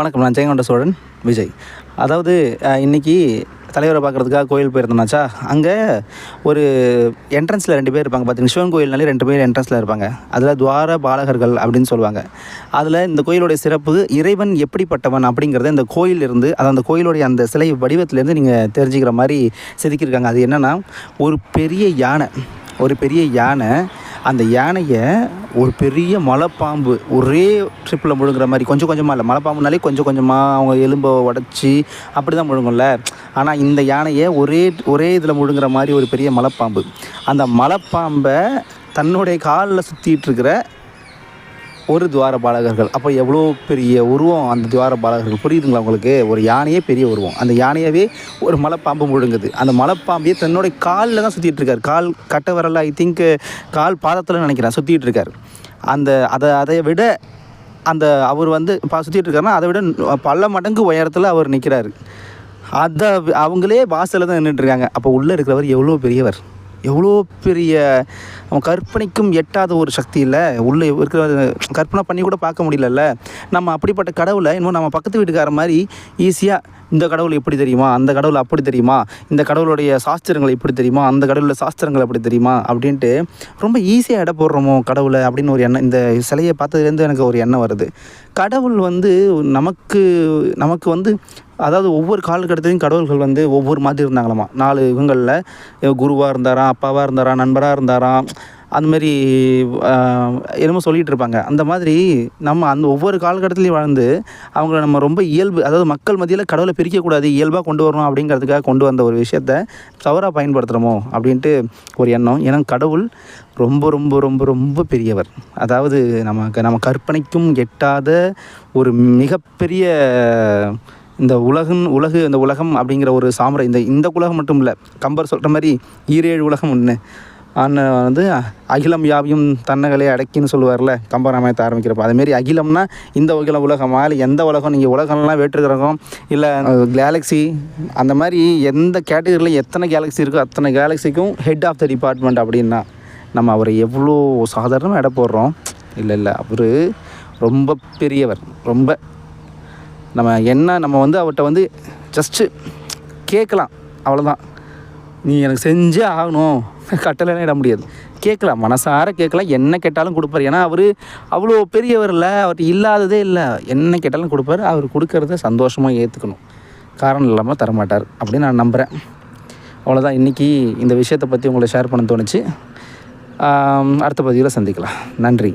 வணக்கம் நான் ஜெயங்கொண்ட சோழன் விஜய். அதாவது இன்றைக்கி தலைவரை பார்க்குறதுக்காக கோயில் போயிருந்தோம்னாச்சா அங்கே ஒரு என்ட்ரன்ஸில் ரெண்டு பேர் இருப்பாங்க. பார்த்தீங்கன்னா சிவன் கோயில்னாலே ரெண்டு பேர் என்ட்ரன்ஸில் இருப்பாங்க. அதில் துவார பாலகர்கள் அப்படின்னு சொல்லுவாங்க. அதில் இந்த கோயிலுடைய சிறப்பு இறைவன் எப்படிப்பட்டவன் அப்படிங்கிறத இந்த கோயிலிருந்து அது அந்த கோயிலுடைய அந்த சிலை வடிவத்திலேருந்து நீங்கள் தெரிஞ்சுக்கிற மாதிரி செதுக்கியிருக்காங்க. அது என்னென்னா ஒரு பெரிய யானை ஒரு பெரிய யானை அந்த யானையை ஒரு பெரிய மலைப்பாம்பு ஒரே ட்ரிப்பில் முழுங்குற மாதிரி கொஞ்சம் கொஞ்சமாக இல்லை மலைப்பாம்புனாலே கொஞ்சம் கொஞ்சமாக அவங்க எலும்பை உடச்சி அப்படி தான் முழுங்கும்ல. ஆனால் இந்த யானையை ஒரே ஒரே இதில் முழுங்குற மாதிரி ஒரு பெரிய மலைப்பாம்பு. அந்த மலைப்பாம்பை தன்னுடைய காலில் சுற்றிட்டு இருக்கிற ஒரு துவார பாலகர்கள். அப்போ எவ்வளோ பெரிய உருவம் அந்த துவார பாலகர்கள்? புரியுதுங்களா உங்களுக்கு? ஒரு யானையே பெரிய உருவம். அந்த யானையாகவே ஒரு மலைப்பாம்பு முழுங்குது. அந்த மலைப்பாம்பையே தன்னுடைய காலில் தான் சுற்றிட்டு இருக்கார். கால் கட்ட வரல ஐ திங்க் கால் பாதத்தில் நினைக்கிறேன். சுற்றிட்டு இருக்கார். அந்த அதை அதை விட அந்த அவர் வந்து பா சுற்றிட்டு இருக்காருன்னா அதை விட பல மடங்கு உயரத்தில் அவர் நிற்கிறாரு அதை அவங்களே வாசலில் தான் நின்றுட்டுருக்காங்க அப்போ உள்ளே இருக்கிறவர் எவ்வளோ பெரியவர்? எவ்வளோ பெரிய அவன் கற்பனைக்கும் எட்டாத ஒரு சக்தி இல்லை. உள்ளே இருக்கிற கற்பனை பண்ணி கூட பார்க்க முடியலல்ல. நம்ம அப்படிப்பட்ட கடவுளை இன்னும் நம்ம பக்கத்து வீட்டுக்கார மாதிரி ஈஸியாக இந்த கடவுள் எப்படி தெரியுமா? அந்த கடவுள் அப்படி தெரியுமா? இந்த கடவுளுடைய சாஸ்திரங்கள் எப்படி தெரியுமா? அந்த கடவுளோட சாஸ்திரங்கள் எப்படி தெரியுமா? அப்படின்ட்டு ரொம்ப ஈஸியாக எடை போடுறோமோ கடவுளை அப்படின்னு ஒரு எண்ணம் இந்த சிலையை பார்த்ததுலேருந்து எனக்கு ஒரு எண்ணம் வருது. கடவுள் வந்து நமக்கு நமக்கு வந்து அதாவது ஒவ்வொரு காலகட்டத்திலையும் கடவுள்கள் வந்து ஒவ்வொரு மாதிரி இருந்தாங்களாமா. நாலு யுகங்களில் குருவாக இருந்தாராம் அப்பாவாக இருந்தாராம் நண்பராக இருந்தாராம் அந்த மாதிரி என்னமோ சொல்லிகிட்டு இருப்பாங்க. அந்த மாதிரி நம்ம அந்த ஒவ்வொரு காலகட்டத்திலையும் வாழ்ந்து அவங்கள நம்ம ரொம்ப இயல்பு அதாவது மக்கள் மத்தியில் கடவுளை பிரிக்கக்கூடாது இயல்பாக கொண்டு வரணும் அப்படிங்கிறதுக்காக கொண்டு வந்த ஒரு விஷயத்த தவறாக பயன்படுத்துகிறோமோ அப்படின்ட்டு ஒரு எண்ணம். ஏன்னா கடவுள் ரொம்ப ரொம்ப ரொம்ப ரொம்ப பெரியவர். அதாவது நமக்கு நம்ம கற்பனைக்கும் எட்டாத ஒரு மிகப்பெரிய இந்த உலகம் உலகு இந்த உலகம் அப்படிங்கிற ஒரு சாம்ரா இந்த இந்த உலகம் மட்டும் இல்லை கம்பர் சொல்கிற மாதிரி ஈரேழு உலகம் ஒன்று அண்ணன் வந்து அகிலம் யாவையும் தன்னகளே அடக்கின்னு சொல்லுவார்ல கம்பராமாயத்தை ஆரம்பிக்கிறப்ப. அதுமாரி அகிலம்னா இந்த உலகம் உலகமா. இல்லை எந்த உலகம்? நீங்கள் உலகம்லாம் வேற்றுக்கிறோம் இல்லை கேலக்ஸி அந்த மாதிரி எந்த கேட்டகரியில் எத்தனை கேலக்ஸி இருக்கோ அத்தனை கேலக்ஸிக்கும் ஹெட் ஆஃப் த டிபார்ட்மெண்ட் அப்படின்னா நம்ம அவரை எவ்வளோ சாதாரணமாக எடை போடுறோம்? இல்லை இல்லை அவர் ரொம்ப பெரியவர். ரொம்ப நம்ம என்ன நம்ம வந்து அவர்கிட்ட வந்து ஜஸ்ட்டு கேட்கலாம். அவ்வளோதான் நீ எனக்கு செஞ்சே ஆகணும். கட்டளைலாம் இட முடியாது. கேட்கலாம். மனசார கேட்கலாம். என்ன கேட்டாலும் கொடுப்பார். ஏன்னா அவர் அவ்வளோ பெரியவர் இல்லை. அவர்கிட்ட இல்லாததே இல்லை. என்ன கேட்டாலும் கொடுப்பார். அவர் கொடுக்கறத சந்தோஷமாக ஏற்றுக்கணும் காரணம் இல்லாமல் தரமாட்டார். அப்படின்னு நான் நம்புகிறேன் அவ்வளோதான் இன்றைக்கி இந்த விஷயத்தை பற்றி உங்களை ஷேர் பண்ண தோணுச்சு. அடுத்த பதிவில் சந்திக்கலாம். நன்றி.